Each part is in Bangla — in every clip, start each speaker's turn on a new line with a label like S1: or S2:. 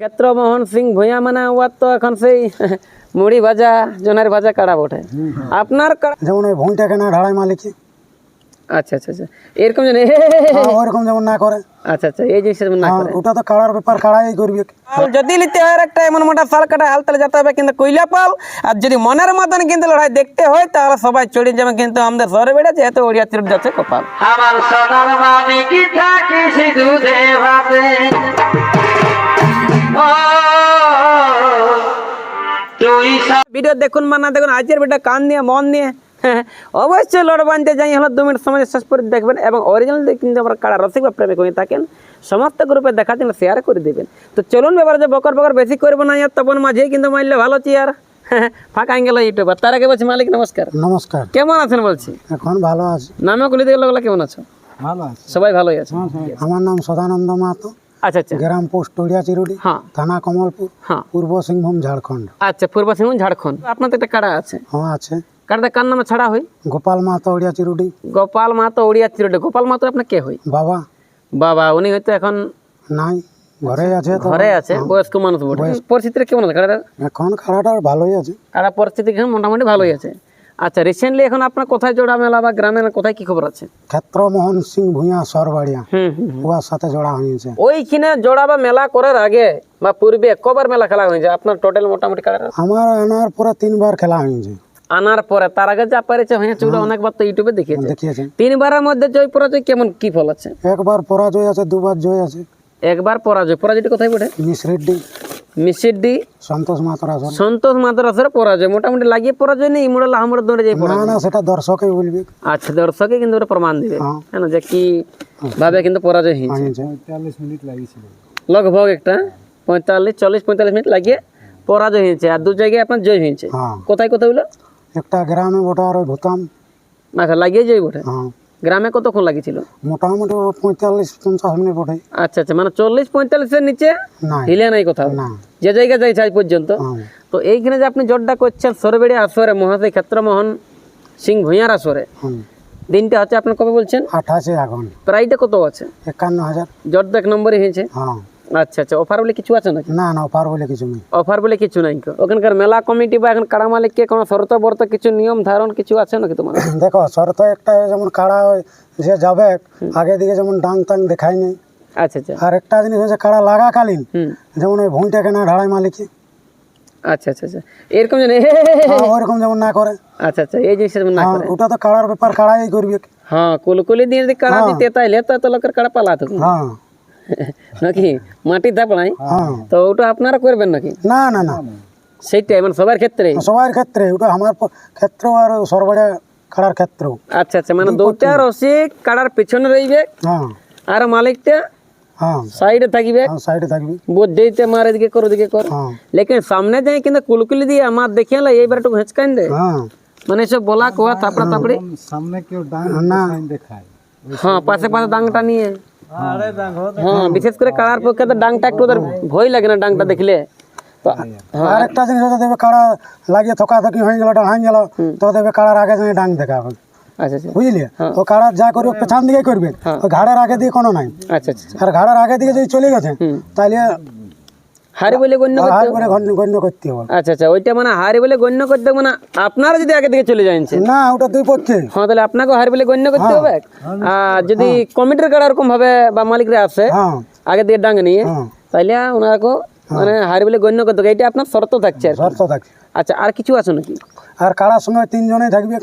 S1: ক্ষেত্রমোহন সিং ভূঁইয়া মানে ওয়ার তো এখন সেই মুড়ি ভাজা জোনার ভাজা কাড়া বটে। আপনার
S2: যেমন ওই ভুঁইটাকে না ঢালাই মালিকে
S1: আচ্ছা আচ্ছা আচ্ছা। এরকম যেন
S2: ওইরকম যেমন না করে।
S1: আচ্ছা আচ্ছা এই জিনিসটা না
S2: হ্যাঁ,
S1: করে।
S2: ওটা তো কাড়ার ব্যাপার কাড়াই করবে।
S1: যদি নিতে হয় আর একটা এমন মোটা শাল কাটা হাল তালে যেতে হবে কিন্তু কইলা পাল আর যদি মনের মতন কিন্তু লড়াই দেখতে হয় তাহলে সবাই চড়ে যাবে কিন্তু আমাদের শহরে বেড়ে যেহেতু ওড়িয়া তীর যাচ্ছে কপাল।
S3: আমার সোনার থাকি
S1: ভিডিও দেখুন মানে দেখুন আজকের ভিডিও কান নিয়ে মন নিয়ে হ্যাঁ, অবশ্যই লড় বানতে যাই হলো দু মিনিট সময় শেষ করে দেখবেন এবং অরিজিনাল কিন্তু আমার কারা রসিক বা প্রেমিক হয়ে থাকেন সমস্ত গ্রুপে দেখা দিন শেয়ার করে দেবেন। তো চলুন ব্যাপারে যে বকর বকর বেশি করব না আর তখন মাঝেই কিন্তু মারলে ভালো চেয়ার ফাঁকা গেল ইউটিউবার। তার আগে বলছি মালিক নমস্কার।
S2: নমস্কার।
S1: কেমন আছেন বলছি?
S2: এখন ভালো আছে।
S1: নামে গুলি দিয়ে লোকগুলো কেমন আছো?
S2: ভালো আছে।
S1: সবাই ভালোই আছে।
S2: আমার নাম সদানন্দ মাহাতো।
S1: আচ্ছা আচ্ছা।
S2: গ্রাম পোস্ট টড়িয়া চিরুডি
S1: হ্যাঁ।
S2: থানা কমলপুর
S1: হ্যাঁ।
S2: পূর্ব সিংভূম ঝাড়খণ্ড।
S1: আচ্ছা পূর্ব সিংভূম ঝাড়খণ্ড। আপনার তো একটা কাড়া আছে।
S2: হ্যাঁ আছে।
S1: কাড়াটা কার নামে ছাড়া হয়?
S2: গোপাল মাহাতো ওড়িয়া চিরুডি।
S1: গোপাল মাহাতো উড়িয়া চিরটে গোপাল মাহাতো আপনার কে হয়?
S2: বাবা।
S1: বাবা উনি হয়তো এখন
S2: নাই ঘরে আছে তো।
S1: ঘরে আছে বয়স্ক মানুষ বটে। পরিস্থিতিটা কেমন আছে কাড়াটা
S2: এখন খারাটা ভালোই আছে।
S1: কাড়া পরিস্থিতি মোটামুটি ভালোই আছে। আচ্ছা রিসেন্টলি এখন আপনার কোথায় জোড়া মেলা বা গ্রামের কোথায় কি খবর আছে?
S2: ক্ষেত্রমোহন সিং ভূঁইয়া সরবাড়িয়া।
S1: হুম হুম হুম।
S2: উহার সাথে জোড়া হয়েছে
S1: ওইখানে জোড়া বা মেলা করার আগে বা পূর্বে কবার মেলা খেলা হয়েছে আপনার টোটাল মোটামুটি
S2: আমার আনার পরে তিনবার খেলা হয়েছে
S1: আনার পরে তার আগে যা পারেছে হয়েছে ওগুলো অনেকবার তো ইউটিউবে দেখিয়েছে।
S2: দেখিয়েছে।
S1: তিনবারের মধ্যে জয় পরাজয় কেমন কি ফল আছে?
S2: একবার পরাজয় আছে দুবার জয় আছে।
S1: একবার পরাজয়। পরাজয়টা কোথায় পড়ে
S2: মিশ্রেড্ডি
S1: মিসির ডি
S2: সন্তোষ মাতরা
S1: সন্তোষ মাদ্রাসার পরাজয়। মোটামুটি লাগিয়ে পরাজয় নেই মোড়াল আমরা দৌড়ে যাই
S2: না
S1: পরাজয়।
S2: না সেটা দর্শকই বলবে।
S1: আচ্ছা দর্শকে কিন্তু ওটা প্রমাণ দিবে।
S2: হ্যাঁ।
S1: যে কি ভাবে কিন্তু পরাজয় হয়েছে।
S2: হয়েছে। পঁয়তাল্লিশ মিনিট লাগিয়েছিল।
S1: লগভগ একটা পঁয়তাল্লিশ চল্লিশ পঁয়তাল্লিশ মিনিট লাগিয়ে পরাজয় হয়েছে। আর দু জায়গায় আপনার জয় হয়েছে।
S2: হ্যাঁ।
S1: কোথায় কোথায় হলো?
S2: একটা গ্রামে ওটা আর ভুতাম।
S1: আচ্ছা লাগিয়ে জয় বটে।
S2: হ্যাঁ।
S1: গ্রামে কতক্ষণ লাগিয়েছিল
S2: মোটামুটি পঁয়তাল্লিশ পঞ্চাশ মিনিট বটে।
S1: আচ্ছা আচ্ছা মানে চল্লিশ পঁয়তাল্লিশের নিচে
S2: না
S1: হিলে নাই কোথাও?
S2: না।
S1: যে জায়গা যাইছে আজ পর্যন্ত। তো এইখানে যে আপনি জোরটা করছেন সরবেড়ি আসরে মহাশয় ক্ষেত্রমোহন সিং ভূঁইয়ার আসরে দিনটা হচ্ছে আপনি কবে বলছেন?
S2: আঠাশে এখন
S1: প্রাইসটা কত আছে?
S2: একান্ন হাজার।
S1: এক নম্বরই হয়েছে।
S2: হ্যাঁ।
S1: আচ্ছা আচ্ছা। অফার বলে কিছু আছে নাকি?
S2: না না পার বলে কিছু নেই।
S1: অফার বলে কিছু নাই ওখানকার মেলা কমিটি বা এখন কাড়া মালিককে কোনো শর্ত বর্ত কিছু নিয়ম ধারণ কিছু আছে নাকি তোমার?
S2: দেখো শর্ত একটা যেমন কাড়া হয় যে যাবে আগে দিকে যেমন ডাং টাং দেখায় নেই।
S1: আচ্ছা আচ্ছা।
S2: আর একটা জিনিস হচ্ছে কাড়া লাগাকালীন যেমন ওই ভুঁইটাকে না ঢালাই মালিকে
S1: আচ্ছা আচ্ছা আচ্ছা। এরকম যেন
S2: হ্যাঁ, ওইরকম যেমন না করে।
S1: আচ্ছা আচ্ছা এই জিনিসটা না
S2: হ্যাঁ,
S1: করে।
S2: ওটা তো কাড়ার ব্যাপার কাড়াই করবে।
S1: হ্যাঁ কুলকুলি দিয়ে যদি কাড়া দিতে তাইলে তো লোকের কাড়া পালা তো
S2: হ্যাঁ।
S1: নাকি? মাটি থাপড়াই
S2: হ্যাঁ।
S1: তো ওটা আপনারা করবেন নাকি?
S2: না না না।
S1: সেইটাই মানে সবার ক্ষেত্রে?
S2: সবার ক্ষেত্রে। ওটা আমার প- ক্ষেত্র আর সরবড়ে কাড়ার ক্ষেত্র।
S1: আচ্ছা আচ্ছা মানে দুটা রসি কাড়ার পিছনে রইবে
S2: হ্যাঁ।
S1: আর মালিকটা
S2: হ্যাঁ।
S1: সাইডে থাকবে।
S2: হ্যাঁ সাইডে থাকবি।
S1: বুঝতেইতে মার এদিকে কর ওদিকে কর।
S2: হ্যাঁ।
S1: লেকিন সামনে যাই কিন্তু কুলকুলি দিয়ে আমার দেখিয়ে লাই এইবার একটু হেঁচকাইন দে।
S2: হ্যাঁ।
S1: মানে সব বলা কোয়া থাপড়া থাপড়ি
S2: সামনে কেউ না। দেখায়।
S1: হ্যাঁ পাশে পাশে ডাংটা নিয়ে। হ্যাঁ বিশেষ করে কাড়ার পক্ষে তো ডাংটা একটু ওদের ভয় লাগে না ডাংটা দেখলে। তো
S2: আর একটা জিনিস হচ্ছে দেবে কাড়া লাগিয়ে থকা থকি হয়ে গেল ডাঙাই গেল তো দেবে কাড়ার আগে যেন ডাং দেখাবে
S1: আচ্ছা আচ্ছা।
S2: বুঝলি? ও কাড়া যা করবে পেছন দিকে করবে। ঘাড়ের আগে দিয়ে কোনো নাই।
S1: আচ্ছা আচ্ছা
S2: আর ঘাড়ের আগে দিকে যদি চলে গেছে তাহলে
S1: হারি বলে গণ্য
S2: হার গণ্য করতে হবে।
S1: আচ্ছা আচ্ছা ওইটা মানে হারি বলে গণ্য করতে মানে আপনারা যদি আগে দিকে চলে যাচ্ছেন
S2: না ওটা দুই পক্ষে।
S1: হ্যাঁ তাহলে আপনাকেও হারি বলে গণ্য করতে হবে? আর যদি কমিটির কাড়া এরকম ভাবে বা মালিকরা
S2: হ্যাঁ।
S1: আগে দিয়ে ডাঙ্গে নিয়ে
S2: হ্যাঁ।
S1: তাইলে ওনাকে মানে হারি বলে গণ্য করতে হবে। এটা আপনার শর্ত থাকছে
S2: শর্ত থাকে
S1: আচ্ছা আর কিছু আছে নাকি?
S2: আর কাড়ার সঙ্গে তিনজনেই থাকবে।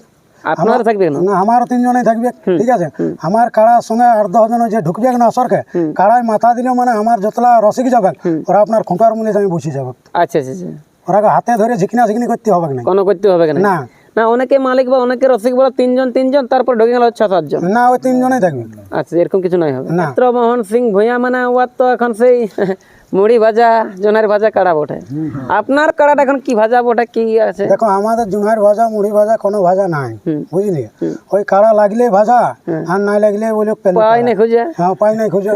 S1: আপনারা থাকবে না?
S2: না আমারও তিনজনেই থাকবে ঠিক আছে? আমার কাড়ার সঙ্গে আট দশ জন যে ঢুকবে না সরকে? কাড়ায় মাথা দিলে মানে আমার যতলা রসিক যাবে ওরা আপনার খুঁটার মূলে আমি বসে যাবে।
S1: আচ্ছা আচ্ছা আচ্ছা।
S2: ওরাকে হাতে ধরে ঝিকনা ঝিকনি করতে হবে না
S1: কোনো করতে হবে কেন
S2: না।
S1: না অনেকে মালিক বা অনেকে রসিক বলা তিনজন তিনজন তারপর ঢুকে গেল ছ সাতজন।
S2: না ওই তিনজনেই থাকবে।
S1: আচ্ছা এরকম কিছু নাই হবে।
S2: না।
S1: মোহন সিং ভূঁইয়া মানে ওয়ার তো এখন সেই মুড়ি ভাজা জনের ভাজা কাড়া বটে। আপনার কাড়াটা এখন কি ভাজা বটে? কি আছে?
S2: দেখো আমাদের জুনার ভাজা মুড়ি ভাজা কোনো ভাজা নাই বুঝলি? ওই কাড়া লাগলে ভাজা আর নাই লাগলে ওই লোক
S1: পাই না খুঁজে।
S2: হ্যাঁ পাই নাই খুঁজে।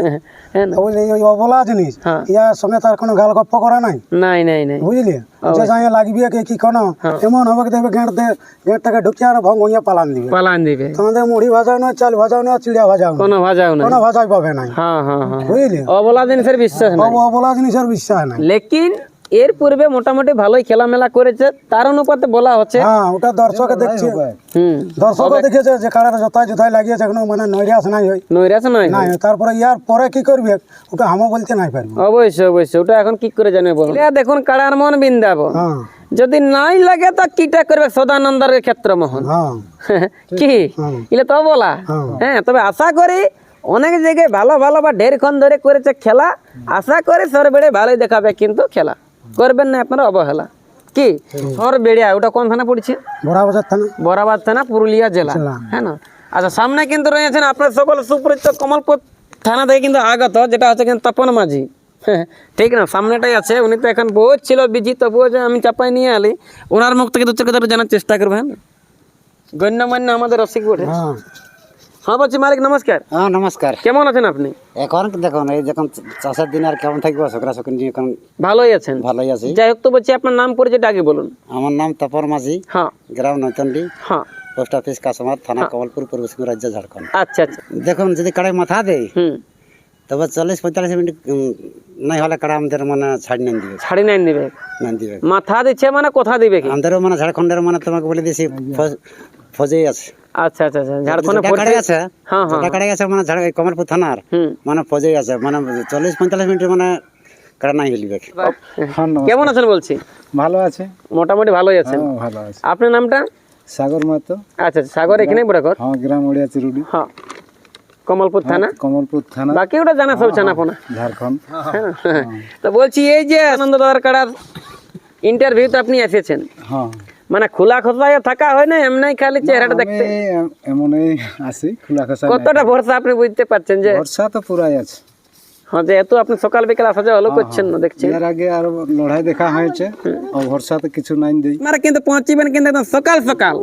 S1: হ্যাঁ
S2: বুঝলি ওই অবলা জিনিস
S1: হ্যাঁ।
S2: ইয়ার সঙ্গে তার কোনো গাল গপ্প করা নাই?
S1: নাই নাই নাই।
S2: বুঝলি? যে সঙ্গে লাগবে কি কি কোনো এমন হবে দেবে গেঁট দে গেটটাকে ঢুকিয়ে আর ভঙ্গ হইয়া পালান দিবে।
S1: পালান দিবে।
S2: তোমাদের মুড়ি ভাজাও না চাল ভাজাও না চিড়িয়া ভাজাও
S1: কোনো ভাজাও না
S2: কোনো ভাজাই পাবে নাই।
S1: হ্যাঁ হ্যাঁ হ্যাঁ।
S2: বুঝলি?
S1: অবলা জিনিসের বিশ্বাস নাই।
S2: অব- অবলা জিনিসের বিশ্বাস নাই।
S1: লেকিন এর পূর্বে মোটামুটি ভালোই খেলামেলা করেছে। তার অনুপাতে বলা হচ্ছে
S2: হ্যাঁ ওটা দর্শকে দেখছে।
S1: হুম।
S2: দর্শকও দেখেছে যে কারার জোতায় জোতায় লাগিয়েছে এখনও মানে নৈরাস নাই হয়।
S1: নৈরাশ নয়
S2: নাই হয়। তারপরে ইয়ার পরে কি করবে? ওটা হামো বলতে নাই পারব।
S1: অবশ্যই অবশ্যই। ওটা এখন কি করে জানে বলুন এটা দেখুন কাড়ার মন বিন্দাবো
S2: হ্যাঁ।
S1: যদি নাই লাগে তো কিটা করবে? সদানন্দের ক্ষেত্র মোহন
S2: হ্যাঁ।
S1: কি। এলে তো বলা। হ্যাঁ তবে আশা করি অনেক জায়গায় ভালো ভালো বা ঢেরক্ষণ ধরে করেছে খেলা। আশা করে সর বেড়ে ভালোই দেখাবে কিন্তু খেলা। করবেন না আপনারা অবহেলা। কি? সর বেড়িয়া ওটা কোন থানা পড়ছে?
S2: বড়া বাজার থানা
S1: থানা পুরুলিয়া জেলা। হ্যাঁ না? আচ্ছা সামনে কিন্তু রয়েছেন আপনার সকল সুপরিচিত কমলপুর থানা থেকে কিন্তু আগত যেটা হচ্ছে কিন্তু তপন মাঝি। হ্যাঁ, ঠিক না? সামনেটাই আছে উনি তো এখন বহুত ছিল বিজি তবুও যে আমি চাপাই নিয়ে আলি। ওনার মুখ থেকে দু চার কথা জানার চেষ্টা করবেন গণ্যমান্য আমাদের রসিক বটে।
S2: হ্যাঁ
S1: হ্যাঁ বলছি মালিক নমস্কার।
S4: হ্যাঁ নমস্কার।
S1: কেমন আছেন আপনি?
S4: এখন দেখুন এই যখন চাষের দিন আর কেমন থাকব সকরা সকিন এখন
S1: ভালোই আছেন।
S4: ভালোই আছি।
S1: যাই হোক তো বলছি আপনার নাম পরিচয় আগে বলুন।
S4: আমার নাম তপর মাঝি
S1: হ্যাঁ।
S4: গ্রাম নৈতন্ডি
S1: হ্যাঁ।
S4: পোস্ট অফিস কাসমার থানা কমলপুর পূর্ব সিংহ রাজ্য ঝাড়খণ্ড।
S1: আচ্ছা আচ্ছা।
S4: দেখুন যদি কারাই মাথা দেয়
S1: হুম।
S4: তবে চল্লিশ পঁয়তাল্লিশ মিনিট নাই হলে কাড়া আমাদের মানে ছাড় নেন দিবে?
S1: ছাড়ি নাই দিবে?
S4: নেন দিবে।
S1: মাথা দিচ্ছে মানে কথা দিবে কি?
S4: আমাদেরও মানে ঝাড়খণ্ডের মানে তোমাকে বলে ফৌজ- আছে।
S1: আচ্ছা আচ্ছা আচ্ছা ঝাড়খণ্ডে
S4: আছে
S1: হ্যাঁ হ্যাঁ।
S4: আছে মানে ঝাড় কমলপুর থানার মানে ফৌজেই আছে। মানে চল্লিশ পঁয়তাল্লিশ মিনিট মানে কাড়া নাই হিলবে
S1: কেমন আছেন বলছি?
S5: ভালো আছে।
S1: মোটামুটি ভালোই আছেন।
S5: হ্যাঁ ভালো আছে।
S1: আপনার নামটা?
S5: সাগর মাতো
S1: আচ্ছা আচ্ছা, সাগর এখানেই বড় ঘর
S5: হ্যাঁ গ্রাম ওড়িয়া চিরুডি
S1: হ্যাঁ। কমলপুর থানা?
S5: কমলপুর থানা।
S1: বাকি ওটা জানা সব জানাপোনা
S5: ঝাড়খণ্ড।
S1: হ্যাঁ তো বলছি এই যে আনন্দ দাদার কাড়ার ইন্টারভিউতে আপনি এসেছেন।
S5: হ্যাঁ।
S1: মানে খোলা খোলায় থাকা হয় না এমনি খালি চেহারাটা দেখতে?
S5: এমনই আছি খোলা খোসা
S1: কতটা ভরসা আপনি বুঝতে পারছেন যে
S5: ভরসা তো পুরাই আছে।
S1: হ্যাঁ যেহেতু আপনি সকাল বিকাল আসা যাওয়া হলো করছেন না দেখছেন।
S5: এর আগে আর লড়াই দেখা হয়েছে। ভরসা তো কিছু নাই দেই।
S1: মানে কিন্তু পৌঁছিবেন কিন্তু সকাল সকাল।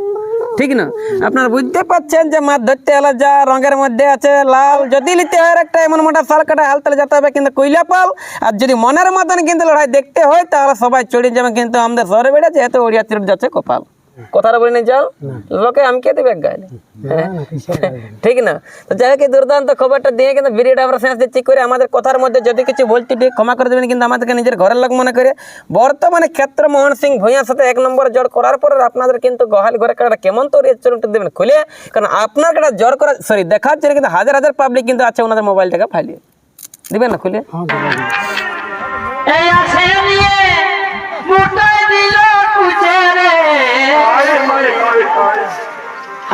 S1: ঠিক না? আপনারা বুঝতে পারছেন যে মাছ ধরতে হলে যা রঙের মধ্যে আছে লাল, যদি নিতে হয় একটা এমন মোটা শাল কাটা হাল হালতালে যেতে হবে কিন্তু কইলা পাল আর যদি মনের মতন কিন্তু লড়াই দেখতে হয়, তাহলে সবাই চড়ে যাবে কিন্তু আমাদের শহরে বেড়েছে যেহেতু ওড়িয়া তীর যাচ্ছে কপাল। কথাটা বলে নিয়ে যাও। লোকে আমি কে দেবে গাইলে ঠিক না? তো যাই হোক দুর্দান্ত খবরটা দিয়ে কিন্তু ভিডিওটা আমরা শেষ দিচ্ছি। করে আমাদের কথার মধ্যে যদি কিছু বলতে ঠিক ক্ষমা করে দেবেন কিন্তু আমাদেরকে নিজের ঘরের লোক মনে করে। বর্তমানে ক্ষেত্র মোহন সিং ভূঁইয়ার সাথে এক নম্বর জড় করার পর আপনাদের কিন্তু গহাল ঘরে কাটা কেমন তো চলুনটা দেবেন খুলে। কারণ আপনার কাটা জড় করা সরি দেখার জন্য কিন্তু হাজার হাজার পাবলিক কিন্তু আছে ওনাদের মোবাইলটাকে ফাইলিয়ে দিবেন না খুলে?
S3: এই আসে নিয়ে মুটাই দিল।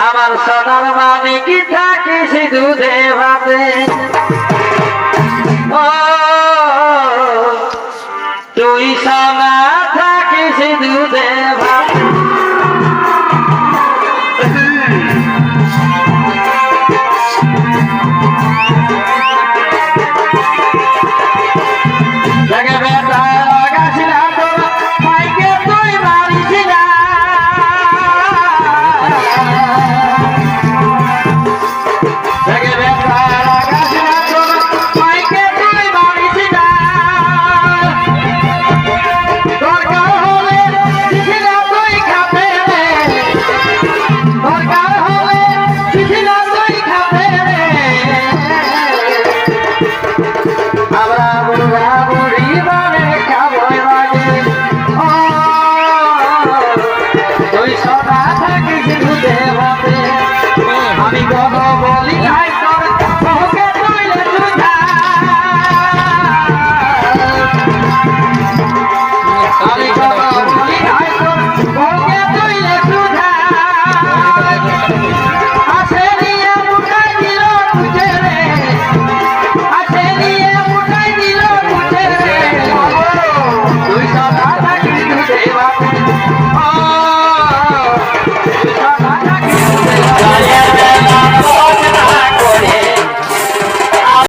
S3: আমার সোনার মানে কি থাকি শুধু দেবাতে